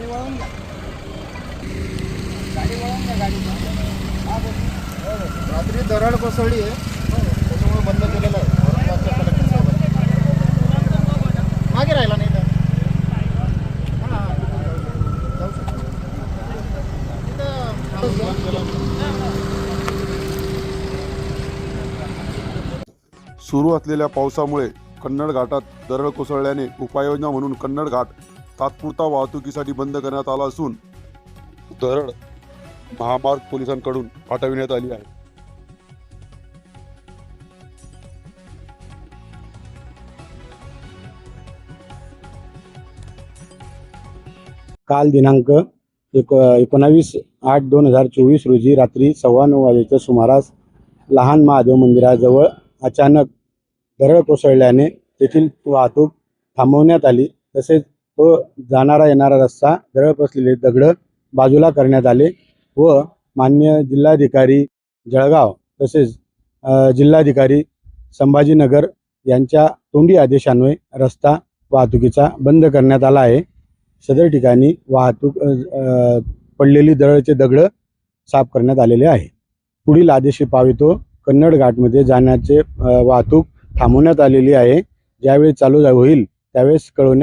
घ्या गाडी वळवून घ्या गाडी हा बोल. रात्री दरड कोसळली आहे त्याच्यामुळे बंद केलेलं आहे औरंगाबादच्या कलेक्टर साहेबांनी. मागे राहिला नाही तर हा, जाऊ शकतो. सुरू असलेल्या पावसामुळे कन्नड घाटात दरड कोसळल्याने उपाययोजना म्हणून कन्नड घाट तात्पुरता वाहतुकीसाठी बंद करण्यात आला असून दरड महामार्ग पोलिसांकडून पाठविण्यात आली आहे. काल दिनांक एक एकोणावीस आठ दोन हजार चोवीस रोजी रात्री सव्वा नऊ वाजेच्या सुमारास लहान महादेव मंदिराजवळ अचानक दरड कोसळल्याने तेथील वाहतूक थांबवण्यात आली. तसेच तो जाणारा येणारा रस्ता दरड बसलेले दगडं बाजूला करण्यात आले व मान्य जिल्हाधिकारी जळगाव तसेच जिल्हाधिकारी संभाजीनगर यांच्या तोंडी आदेशान्वये रस्ता वाहतुकीचा बंद करण्यात आला आहे. सदर ठिकाणी वाहतूक पडलेली दरडचे दगडं साफ करण्यात आलेले आहे. पुढील आदेश पावितो कन्नड घाटमध्ये जाण्याचे वाहतूक थांबवण्यात आलेली आहे. ज्यावेळी चालू होईल त्यावेळेस कळवण्यात